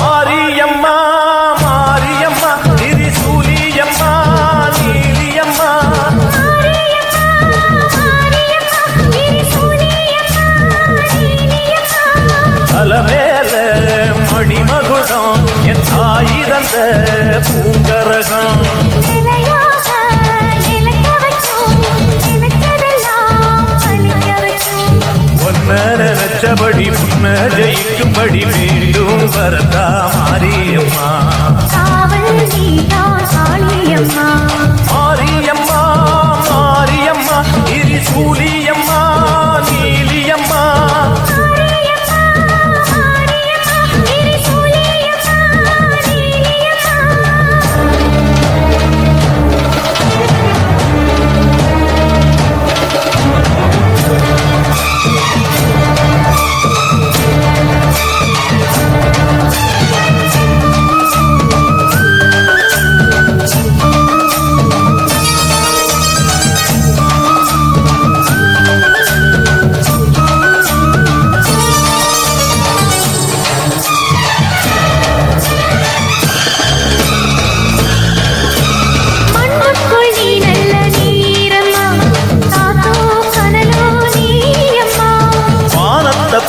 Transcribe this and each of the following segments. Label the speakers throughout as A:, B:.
A: மாரியம்மா நினைச்சபடி ஜெயிக்கும்படி வேண்டும் வரதா மாரியம்மா. மாரியம்மா மாரியம்மா
B: இரு
A: சூலியம்மா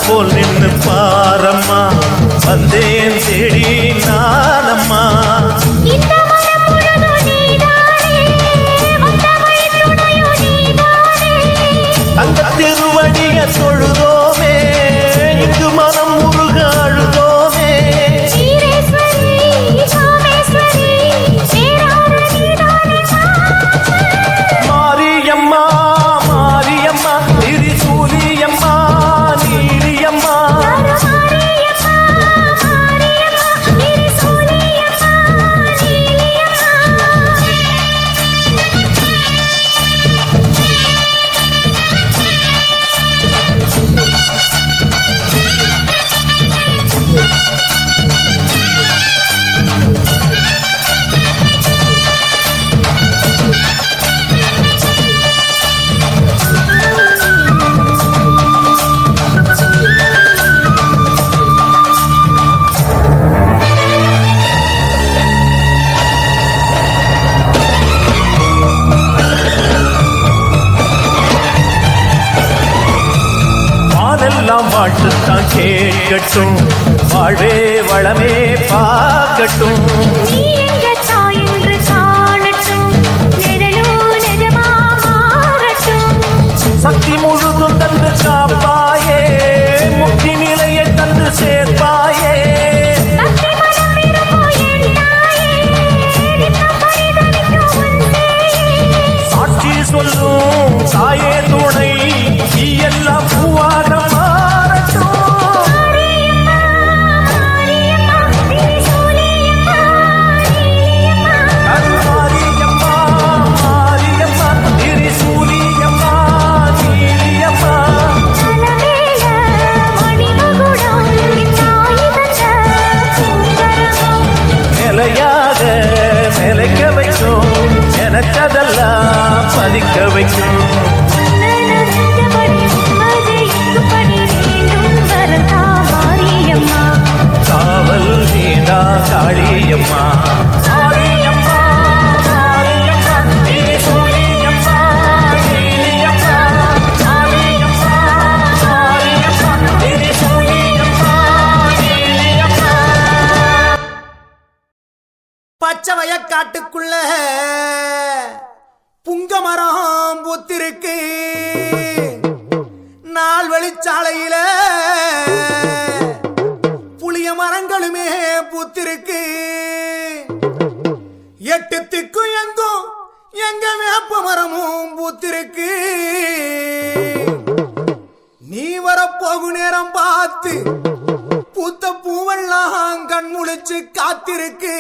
A: போல் நின்று பாரம்மா. வந்தேன் தேடி நானம்மா
B: இந்த மனம் முழுதும்
A: நீலியம்மா வைக்கும்.
B: மாரியம்மா
A: திரிசூலியம்மா நீலியம்மா
C: பச்சை வயக்காட்டுக்குள்ள புங்கமரம் பூத்திருக்கு. நாள் வெளிச்சாலையில புளிய மரங்களுமே பூத்திருக்கு. எட்டு திக்கும் எங்கும் எங்க வேப்ப மரமும் பூத்திருக்கு. நீ வரப்போகு நேரம் பார்த்து பூத்த பூவெல்லாம் கண் முழிச்சு காத்திருக்கு.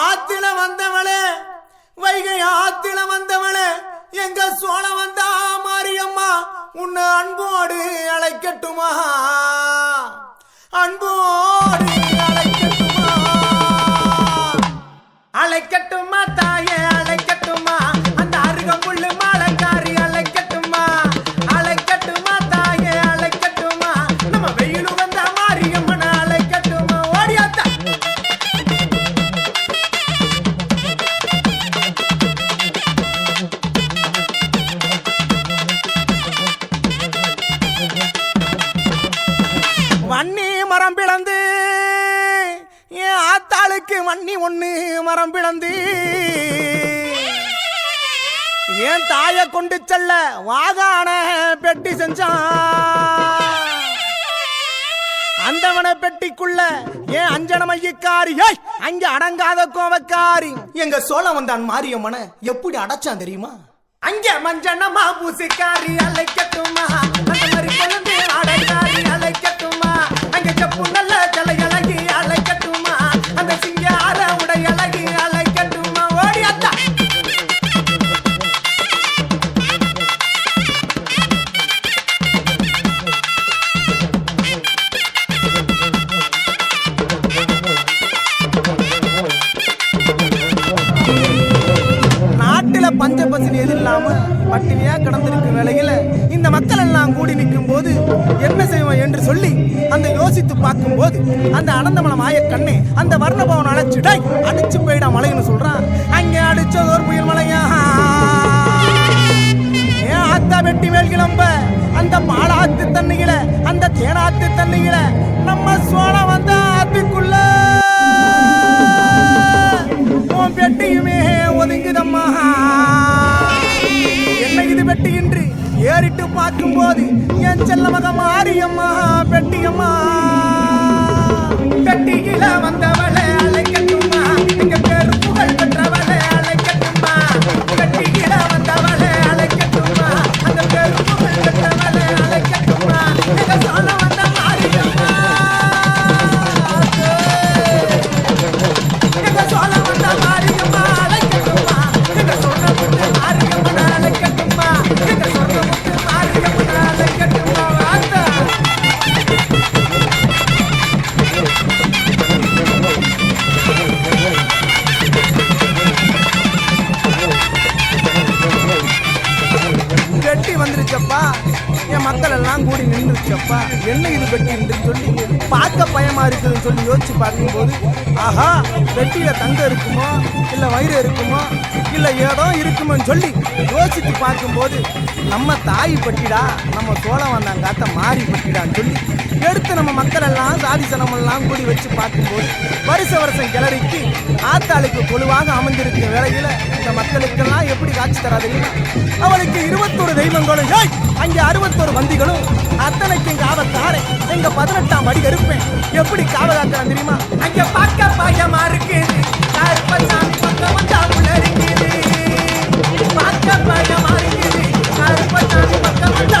C: ஆத்தில வந்தவளே வைகை ஆத்தில வந்தவளே எங்க சோழ வந்தா மாரியம்மா உன்னை அன்போடு அழைக்கட்டுமா? அன்போடு அழைக்கட்டுமா? அழைக்கட்டுமா தாயே? கொண்டு செல்ல வாகான பெட்டி செஞ்சான் அந்தவன பெட்டிக்குள்ள ஏன் அஞ்சன மையக்காரி ஏய் அங்க அடங்காத கோவக்காரி. எங்க சோழ வந்தான் மாரியம்மன எப்படி அடைச்சான் தெரியுமா? அங்க மஞ்சனமா பூசிக்காரி அலைக்கட்டுமா? தண்ணியில அந்த தேனாத்து தண்ணியில. நம்ம சோழ வந்த ஆத்துக்குள்ள. உன் பெட்டியுமே ஒதுங்குதம்மா. என்ன இது பெட்டி என்று ஏறிட்டு பார்க்கும்போது என் செல்ல மாரியம்மா பெட்டியம்மா. பெட்டியில வந்தவன் ஆஹா வெட்டியில தங்கம் இருக்குமோ இல்ல வயிறு இருக்குமோ இல்ல ஏதோ இருக்குமோன்னு சொல்லி யோசித்து பார்க்கும்போது நம்ம தாய் பட்டிடா நம்ம சோழ வந்தாங்காத்த மாறி பட்டிடான்னு சொல்லி எடுத்து நம்ம மக்கள் எல்லாம் சாதி சனமெல்லாம் கூடி வச்சு பார்க்கும்போது வருஷ வருஷம் கிளறிக்கு ஆத்தாளுக்கு கொழுவாக அமைந்திருக்கிற வேலையில இந்த மக்களுக்கெல்லாம் எப்படி காட்சி தரா தெரியுமா? அவளுக்கு இருபத்தொரு தெய்வங்களும் அங்கே அறுபத்தொரு வந்திகளும் அத்தனைக்கும் காவத்தாரே எங்க பதினெட்டாம் படி இருப்பேன் எப்படி காவலாக்குறான் தெரியுமா? அங்கே பார்க்க பயமா இருக்குது. கருப்பசாமி பக்கம் வந்தா உள்ள இருக்குது பார்க்க பயமா இருக்குது. கருப்பசாமி பக்கம் வந்தா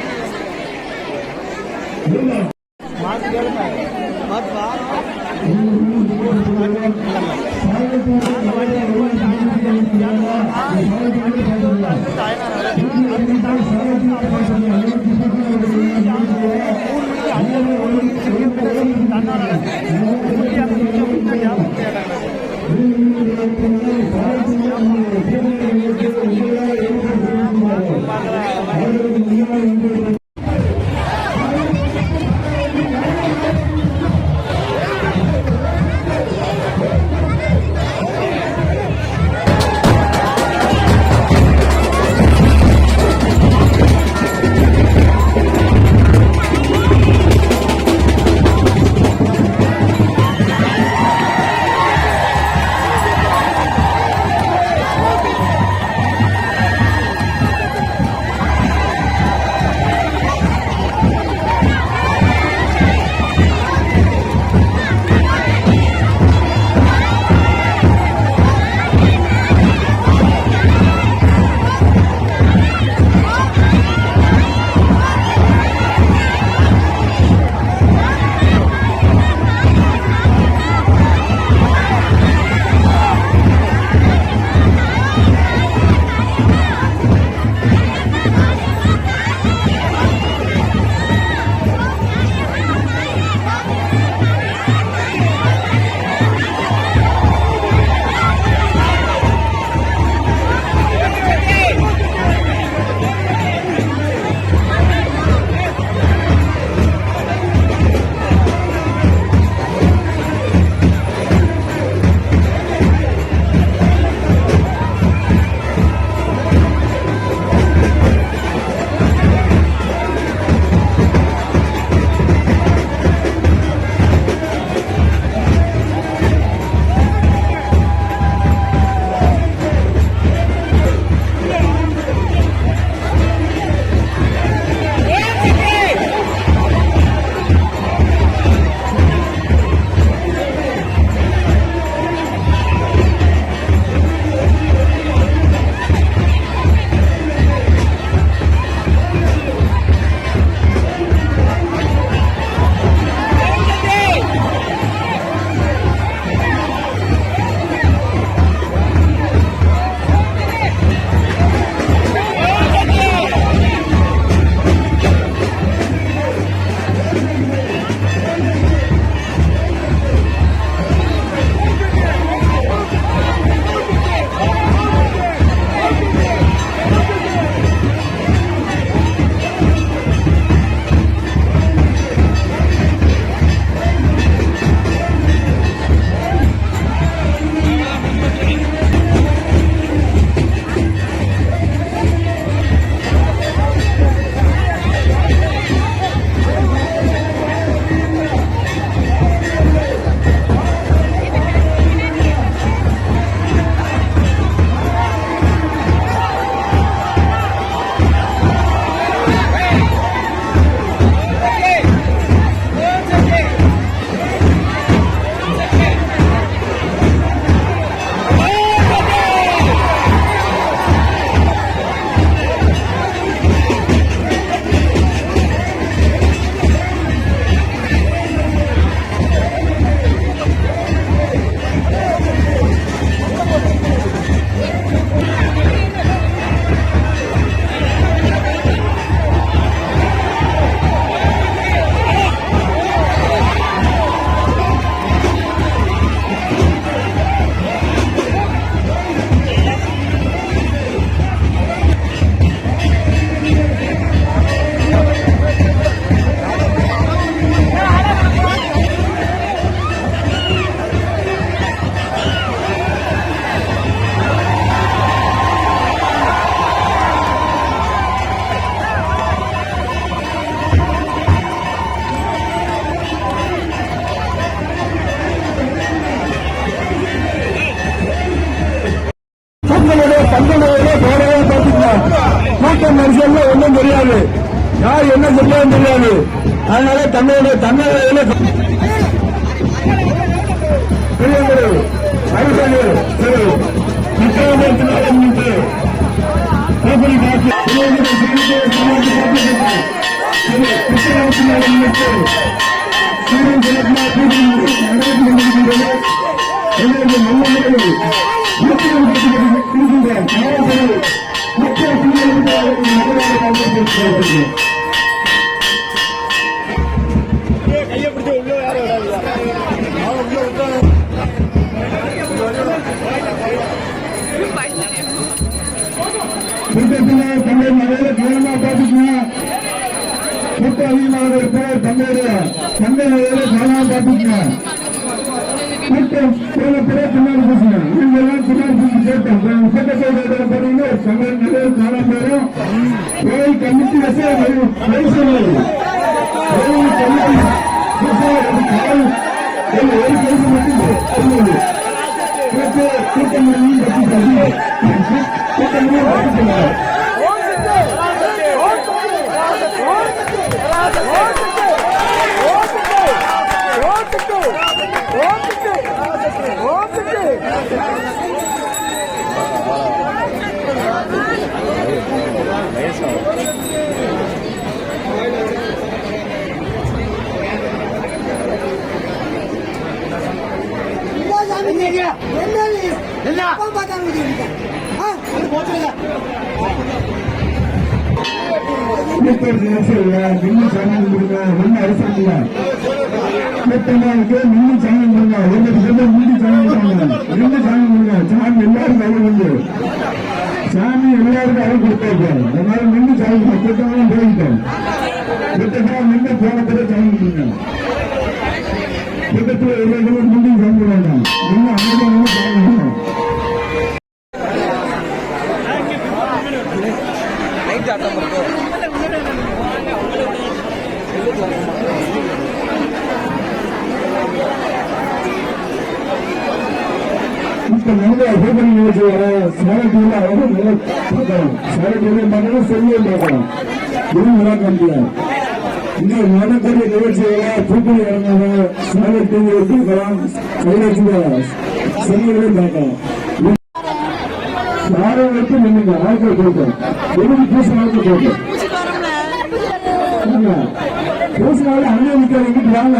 D: என்று யார் என்ன சொல்லுன்னு தெரியாது அதனால தன்னுடைய தன்னுடைய Thank you. அதிகமாக இருப்பார் தங்களுடைய தந்தை மலையில கவனமா கூட்டம் போனப்பட பின்னாடி பின்னாடி கேட்டோம். நிறைய கோயில் கமிட்டி வயசு கோயில் கமிட்டி ஒரு கேள்வி மட்டும் கூட்டம் கூட்டம் கூட்டம் என்ன என்ன பார்த்தாங்க கூட்டல் அரசியல்ல நின்று சாமி கொடுங்க ஒண்ணு அரசியல்ல கூட்டமாவுக்கு நின்று சாமி கொடுங்க ஒன்று சேர்ந்து நின்று சாமி கொடுங்க நின்று சாமி கொடுங்க சாமி எல்லாருக்கும் உண்டு சாமி எல்லாருக்கும் அதனால போயிட்டோம் கொடுங்க கூட்டத்தில் வேண்டாம் அமைதியாக கொடுங்க இப்ப நம்ம ஹோட்டல் நிகழ்ச்சி சேலட்டியில் அவங்க நல்லா பார்க்கலாம். சேலட்டியில் பார்க்கணும் செல்லியும் பார்க்கலாம் இதுவும் விளாக்க முடியாது இந்த நிகழ்ச்சிகளை இறங்காத பார்க்கலாம். செல்லிகளையும் பார்க்கலாம். ஆட்கள் எதுக்கு பூசினாலும் வாங்க.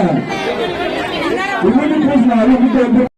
D: இங்கிட்டு